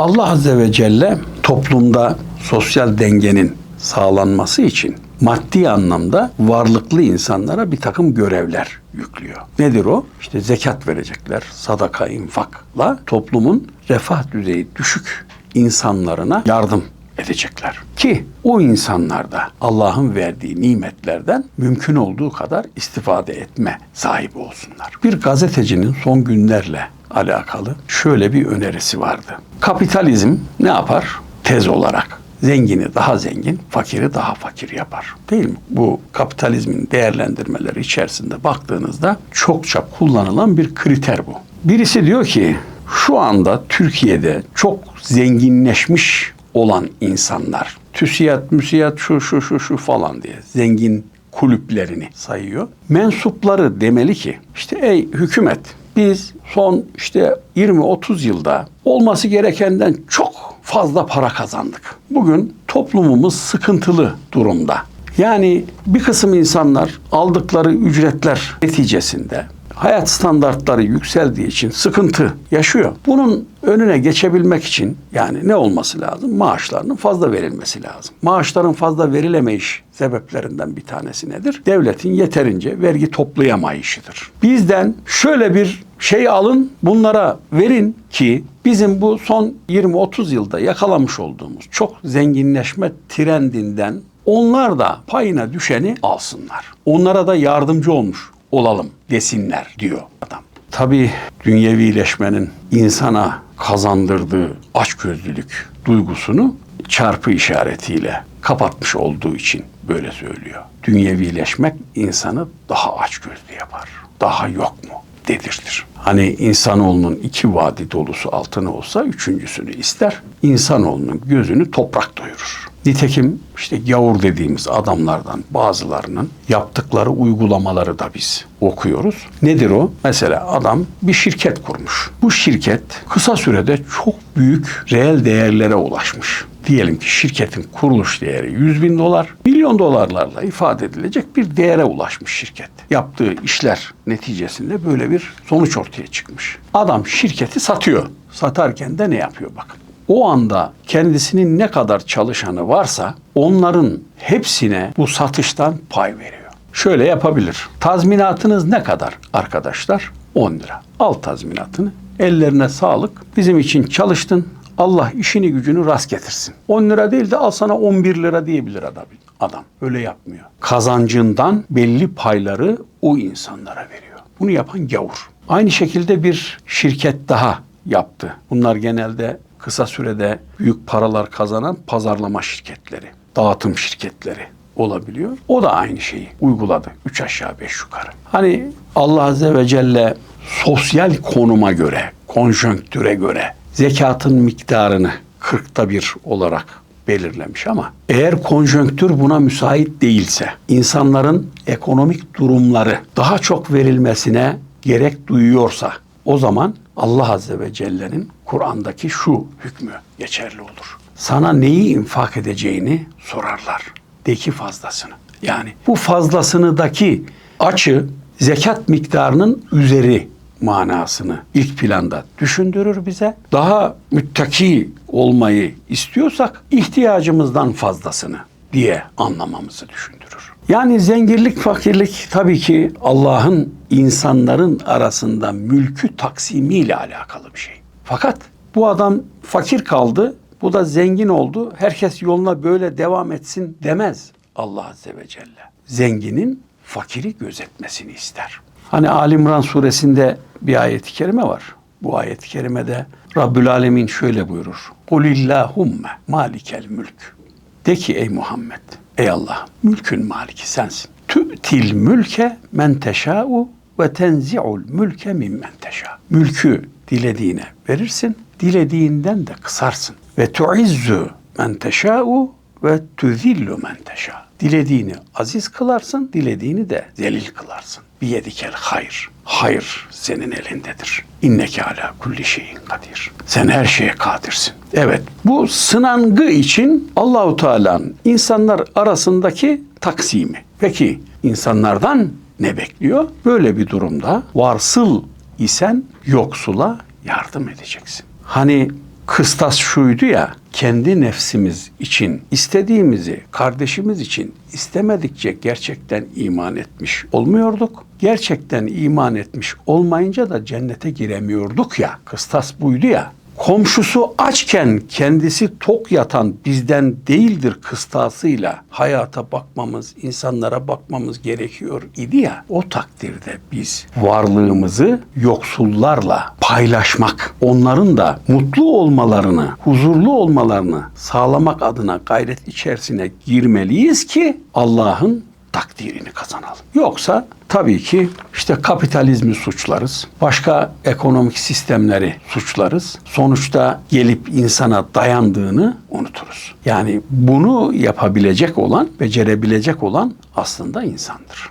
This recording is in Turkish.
Allah Azze ve Celle toplumda sosyal dengenin sağlanması için maddi anlamda varlıklı insanlara bir takım görevler yüklüyor. Nedir o? İşte zekat verecekler, sadaka, infakla toplumun refah düzeyi düşük insanlarına yardım edecekler. Ki o insanlar da Allah'ın verdiği nimetlerden mümkün olduğu kadar istifade etme sahibi olsunlar. Bir gazetecinin son günlerle alakalı şöyle bir önerisi vardı. Kapitalizm ne yapar? Tez olarak zengini daha zengin, fakiri daha fakir yapar. Değil mi? Bu kapitalizmin değerlendirmeleri içerisinde baktığınızda çokça kullanılan bir kriter bu. Birisi diyor ki şu anda Türkiye'de çok zenginleşmiş olan insanlar, TÜSİAD, MÜSİAD şu şu şu şu falan diye zengin kulüplerini sayıyor. Mensupları demeli ki işte ey hükümet biz son işte 20-30 yılda olması gerekenden çok fazla para kazandık. Bugün toplumumuz sıkıntılı durumda. Yani bir kısım insanlar aldıkları ücretler neticesinde hayat standartları yükseldiği için sıkıntı yaşıyor. Bunun önüne geçebilmek için yani ne olması lazım? Maaşlarının fazla verilmesi lazım. Maaşların fazla verilemeyiş sebeplerinden bir tanesi nedir? Devletin yeterince vergi toplayamayışıdır. Bizden şöyle bir şey alın, bunlara verin ki bizim bu son 20-30 yılda yakalamış olduğumuz çok zenginleşme trendinden onlar da payına düşeni alsınlar. Onlara da yardımcı olmuş olalım desinler diyor adam. Tabii dünyevileşmenin insana kazandırdığı açgözlülük duygusunu çarpı işaretiyle kapatmış olduğu için böyle söylüyor. Dünyevileşmek insanı daha açgözlü yapar. Daha yok mu dedirtir. Hani insanoğlunun iki vadi dolusu altını olsa üçüncüsünü ister. İnsanoğlunun gözünü toprak doyurur. Nitekim işte gavur dediğimiz adamlardan bazılarının yaptıkları uygulamaları da biz okuyoruz. Nedir o? Mesela adam bir şirket kurmuş. Bu şirket kısa sürede çok büyük reel değerlere ulaşmış. Diyelim ki şirketin kuruluş değeri 100 bin dolar, milyon dolarlarla ifade edilecek bir değere ulaşmış şirket. Yaptığı işler neticesinde böyle bir sonuç ortaya çıkmış. Adam şirketi satıyor. Satarken de ne yapıyor bakın o anda kendisinin ne kadar çalışanı varsa onların hepsine bu satıştan pay veriyor. Şöyle yapabilir. Tazminatınız ne kadar arkadaşlar? 10 lira. Al tazminatını. Ellerine sağlık. Bizim için çalıştın. Allah işini gücünü rast getirsin. 10 lira değil de al sana 11 lira diyebilir adam. Adam öyle yapmıyor. Kazancından belli payları o insanlara veriyor. Bunu yapan gavur. Aynı şekilde bir şirket daha yaptı. Bunlar genelde kısa sürede büyük paralar kazanan pazarlama şirketleri, dağıtım şirketleri olabiliyor. O da aynı şeyi uyguladı. Üç aşağı beş yukarı. Hani Allah Azze ve Celle sosyal konuma göre, konjonktüre göre zekatın miktarını kırkta bir olarak belirlemiş ama eğer konjonktür buna müsait değilse, insanların ekonomik durumları daha çok verilmesine gerek duyuyorsa o zaman Allah Azze ve Celle'nin Kur'an'daki şu hükmü geçerli olur. Sana neyi infak edeceğini sorarlar. De ki fazlasını. Yani bu fazlasınıdaki açı zekat miktarının üzeri manasını ilk planda düşündürür bize. Daha müttaki olmayı istiyorsak ihtiyacımızdan fazlasını diye anlamamızı düşündürür. Yani zenginlik, fakirlik tabii ki Allah'ın insanların arasında mülkü taksimiyle alakalı bir şey. Fakat bu adam fakir kaldı, bu da zengin oldu. Herkes yoluna böyle devam etsin demez Allah Azze ve Celle. Zenginin fakiri gözetmesini ister. Hani Ali İmran suresinde bir ayet-i kerime var. Bu ayet-i kerimede Rabbül Alemin şöyle buyurur. Kulillahümme malikel mülk. De ki ey Muhammed, ey Allah, mülkün maliki sensin. Tü'til mülke men teşâ'u ve tenzi'ul mülke mimmen teşâ. Mülkü dilediğine verirsin, dilediğinden de kısarsın. Ve tuizzu men teşâ'u ve tuzillu men teşâ. Dilediğini aziz kılarsın, dilediğini de zelil kılarsın. Biyedikel hayır. Hayır senin elindedir. İnneke ala kulli şeyin kadir. Sen her şeye kadirsin. Evet bu sınangı için Allahu Teala'nın insanlar arasındaki taksimi. Peki insanlardan ne bekliyor? Böyle bir durumda varsıl isen yoksula yardım edeceksin. Hani kıstas şuydu ya, kendi nefsimiz için istediğimizi kardeşimiz için istemedikçe gerçekten iman etmiş olmuyorduk. Gerçekten iman etmiş olmayınca da cennete giremiyorduk ya. Kıstas buydu ya. Komşusu açken kendisi tok yatan bizden değildir kıstasıyla hayata bakmamız, insanlara bakmamız gerekiyor idi ya. O takdirde biz varlığımızı yoksullarla paylaşmak, onların da mutlu olmalarını, huzurlu olmalarını sağlamak adına gayret içerisine girmeliyiz ki Allah'ın takdirini kazanalım. Yoksa tabii ki işte kapitalizmi suçlarız. Başka ekonomik sistemleri suçlarız. Sonuçta gelip insana dayandığını unuturuz. Yani bunu yapabilecek olan, becerebilecek olan aslında insandır.